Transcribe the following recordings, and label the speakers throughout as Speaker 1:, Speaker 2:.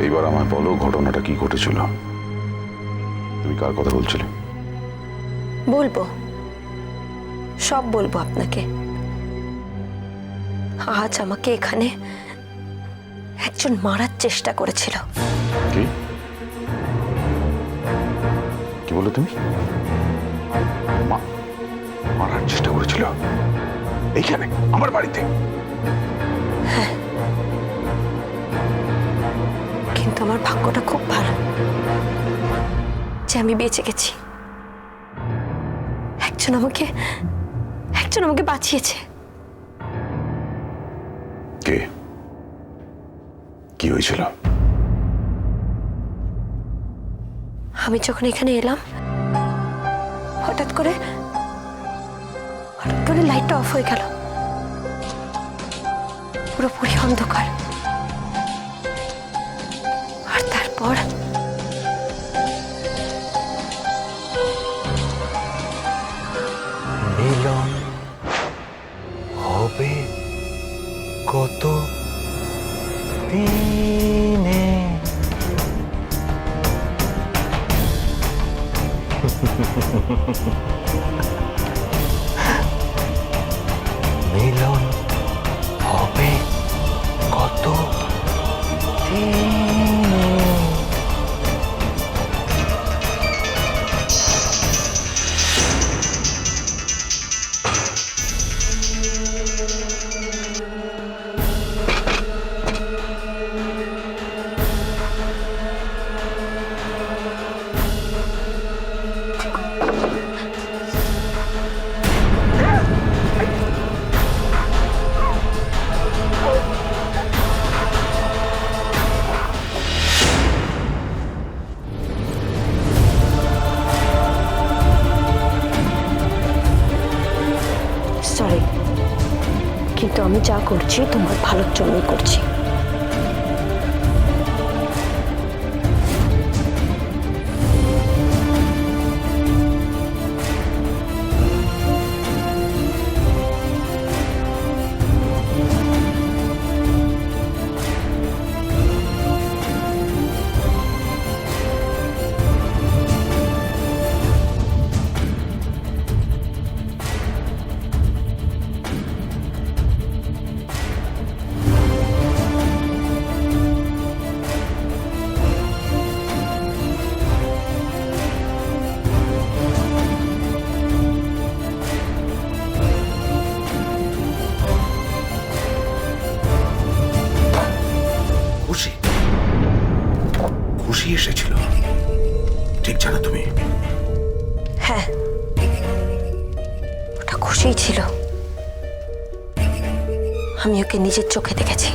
Speaker 1: এইবার আমায় বলো ঘটনাটা কি ঘটেছিল। তুমি কার কথা বলছিলে?
Speaker 2: বলব। সব বলব আপনাকে। আজ আমাকে এখানে একজন মারার চেষ্টা করেছিল।
Speaker 1: কি? কি বলে তুমি? মা- মারার চেষ্টা করেছিল? এইখানে আমার বাড়িতে।
Speaker 2: কিন্তু আমার ভাগ্যটা খুব ভালো যে আমি বেঁচে গেছি। একজন আমাকে একজন আমাকে বাঁচিয়েছে।
Speaker 1: কে? কি হয়েছিল?
Speaker 2: আমি যখন এখানে এলাম হঠাৎ করে হঠাৎ করে লাইটটা অফ হয়ে গেল। পুরোপুরি অন্ধকার। তারপর
Speaker 3: মিলন হবে কত দিনে? মিলন
Speaker 2: কিন্তু আমি যা করছি তোমার ভালোর জন্যই করছি। খুশিই ছিল। আমি ওকে নিজের চোখে দেখেছি।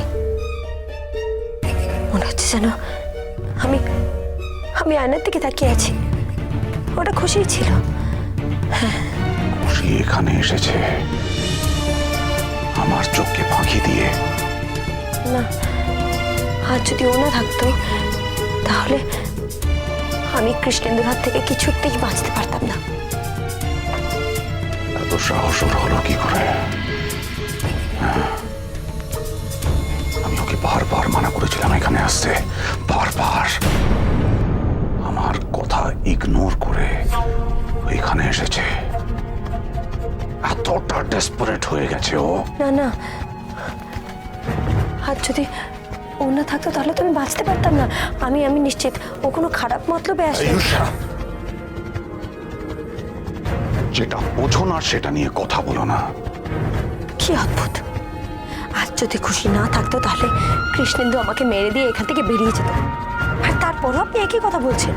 Speaker 2: মনে হচ্ছে যেন আমি আমি আয়নার দিকে তাকিয়ে আছি। ওটা খুশিই ছিল।
Speaker 1: খুশি এখানে এসেছে। আমার চোখকে ফাঁকি দিয়ে।
Speaker 2: না আর যদি ও না থাকতো তাহলে আমি কৃষ্ণেন্দুর হাত থেকে কিছুতেই বাঁচতে পারতাম না।
Speaker 1: এত সাহস ওর হলো কি করে। আমি ওকে বারবার মানা করেছিলাম এখানে আসতে। বারবার। আমার কথা ইগনোর করে এখানে এসেছে। এতটা ডেসপারেট হয়ে গেছে ও।
Speaker 2: না না। আর যদি ও না থাকতো তাহলে তো আমি বাঁচতে পারতাম না। আমি আমি নিশ্চিত। ও কোনো খারাপ মতলবে আসে
Speaker 1: যেটা বোঝো না সেটা নিয়ে কথা বলো না।
Speaker 2: কি অদ্ভুত। আজ যদি খুশি না থাকতো তাহলে কৃষ্ণেন্দু আমাকে মেরে দিয়ে এখান থেকে বেরিয়ে যেত। আর তারপরও আপনি একই কথা বলছেন।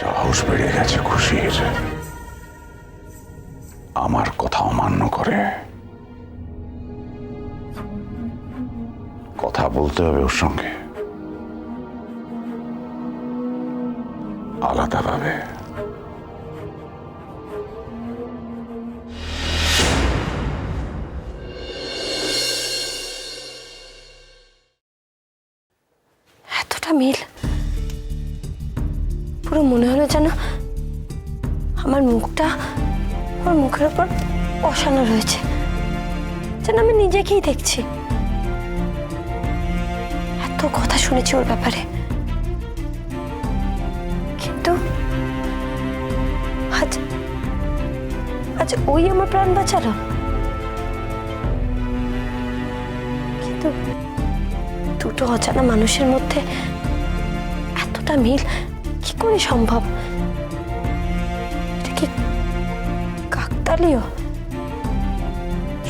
Speaker 1: সাহস বেড়ে গেছে খুশির। আমার কথা অমান্য করে। কথা বলতে হবে ওর সঙ্গে। আলাদাভাবে।
Speaker 2: এতটা মিল। পুরো মনে হলো যেন আমার মুখটা আমার মুখের উপর বসানো রয়েছে। যেন আমি নিজেকেই দেখছি। কত কথা শুনেছি ওর ব্যাপারে। কিন্তু আজ আজ ওই আমার প্রাণ বাঁচালো? কিন্তু দুটো অজানা মানুষের মধ্যে এতটা মিল কি করে সম্ভব? এটা কি কাকতালীয়?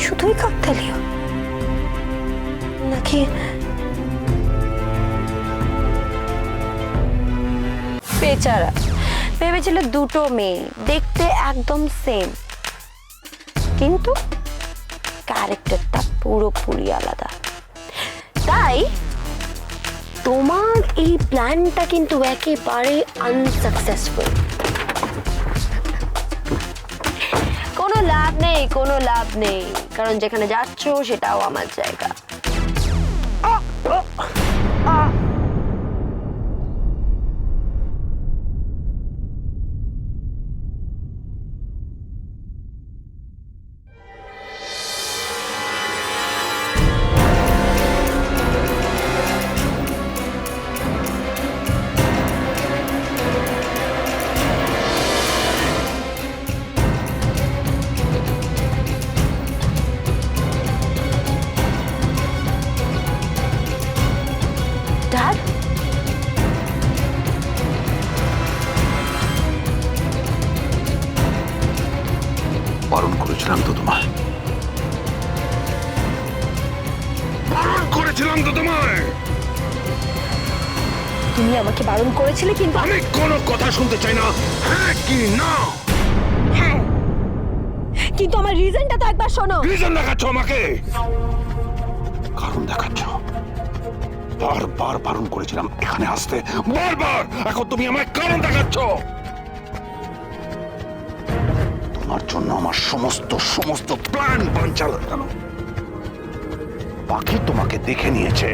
Speaker 2: শুধুই কাকতালীয়? নাকি বেচারা। ভেবেছিল দুটো মেয়ে। দেখতে একদম সেম কিন্তু ক্যারেক্টারটা পুরোপুরি আলাদা। তাই তোমার এই প্ল্যানটা কিন্তু একেবারে আনসাকসেসফুল কোনো লাভ নেই, কোনো লাভ নেই। কারণ যেখানে যাচ্ছ, সেটাও আমার জায়গা। আমাকে বারণ করেছিলে কিন্তু
Speaker 1: আমি কোনো কথা শুনতে চাই না। হ্যাঁ কি না?
Speaker 2: হ্যাঁ। কিন্তু আমার রিজনটা তো একবার শোনো।
Speaker 1: রিজন দেখাচ্ছ আমাকে? কারণ দেখাচ্ছ। বারবার বারণ করেছিলাম এখানে আসতে। বারবার! এখন তুমি আমায় কারণ দেখাচ্ছ। তোমার জন্য আমার সমস্ত সমস্ত প্ল্যান হয়ে গেল। বাকি তোমাকে দেখে নিয়েছে।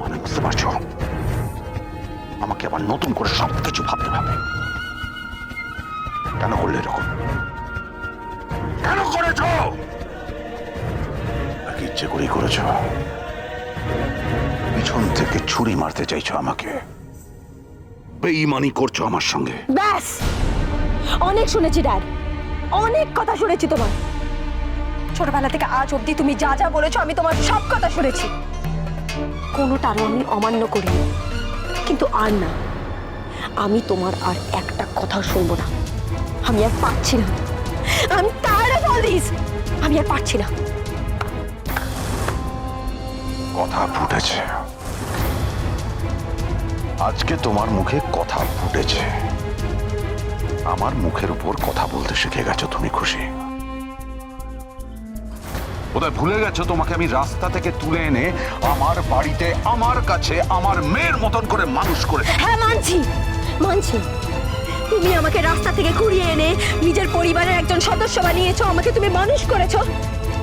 Speaker 1: মানে বুঝতে পারছ? আমাকে আবার নতুন করে সবকিছু ভাবতে হবে। কেন করলে এরকম? কেন করেছ? ইচ্ছে করেই করেছ? পিছন থেকে ছুরি মারতে চাইছো আমাকে। বেইমানি করছ আমার সঙ্গে।
Speaker 2: ব্যাস! অনেক শুনেছি, ড্যাড। অনেক কথা শুনেছি তোমার। ছোটবেলা থেকে আজ অবধি তুমি যা যা বলেছ, আমি তোমার সব কথা শুনেছি। কোনোটারও আমি অমান্য করিনি। কিন্তু আর না। আমি তোমার আর একটা কথা শুনব না। আমি আর পারছি না। আমি আমি আর পারছি না।
Speaker 1: কথা ফুটেছে। আজকে তোমার মুখে কথা ফুটেছে। আমার মুখের উপর কথা বলতে শিখে গেছো তুমি খুশি। বোধহয় ভুলে গেছো? তোমাকে আমি রাস্তা থেকে তুলে এনে আমার বাড়িতে আমার কাছে আমার মেয়ের মতন করে মানুষ করে
Speaker 2: হ্যাঁ মানছি। মানছি। তুমি আমাকে রাস্তা থেকে কুড়িয়ে এনে নিজের পরিবারের একজন সদস্য বানিয়েছো আমাকে তুমি মানুষ করেছ।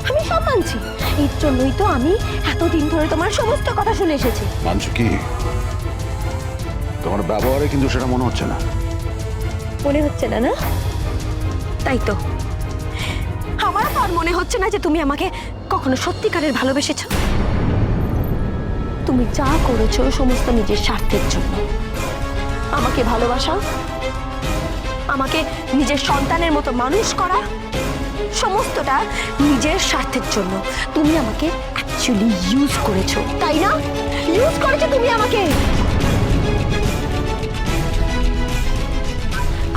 Speaker 2: আমি সব মানছি। এর জন্যই তো আমি এতদিন ধরে তোমার সমস্ত কথা শুনে এসেছি।
Speaker 1: মানছো কি? তোমার ব্যবহারে কিন্তু সেটা মনে হচ্ছে না।
Speaker 2: মনে হচ্ছে না না? তাই তো। আর মনে হচ্ছে না যে তুমি আমাকে কখনো সত্যিকারের ভালোবেসেছো। তুমি যা করেছ সমস্ত নিজের স্বার্থের জন্য। আমাকে ভালোবাসা, আমাকে নিজের সন্তানের মতো মানুষ করা, সমস্তটা নিজের স্বার্থের জন্য তুমি আমাকে অ্যাকচুয়ালি ইউজ করেছ, তাই না? ইউজ করেছ তুমি আমাকে!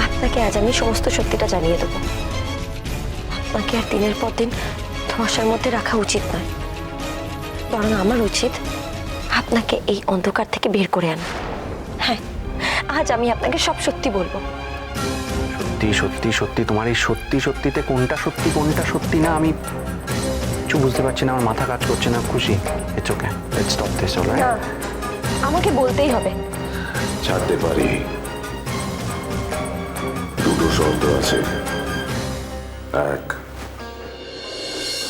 Speaker 2: আপনাকে আজ আমি সমস্ত সত্যিটা জানিয়ে দেবো। আপনাকে আর দিনের পর দিন ধোঁয়াশার মধ্যে রাখা উচিত নয়। বরং আমার উচিত আপনাকে এই অন্ধকার থেকে বের করে আনা। হ্যাঁ আজ আমি আপনাকে সব সত্যি বলব।
Speaker 4: সত্যি সত্যি সত্যি তোমার এই সত্যি সত্যিতে কোনটা সত্যি কোনটা সত্যি না আমি কিছু বুঝতে পারছি না আমার মাথা কাজ করছে না খুশি। It's okay let's stop this alright
Speaker 2: না আমাকে বলতেই হবে।
Speaker 1: ছাড়তে পারি। দুটো শব্দ আছে। এক।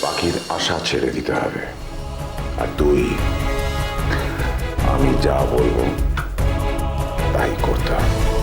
Speaker 1: পাখির আশা ছেড়ে দিতে হবে। আর তুই আমি যা বলব তাই করতে হবে।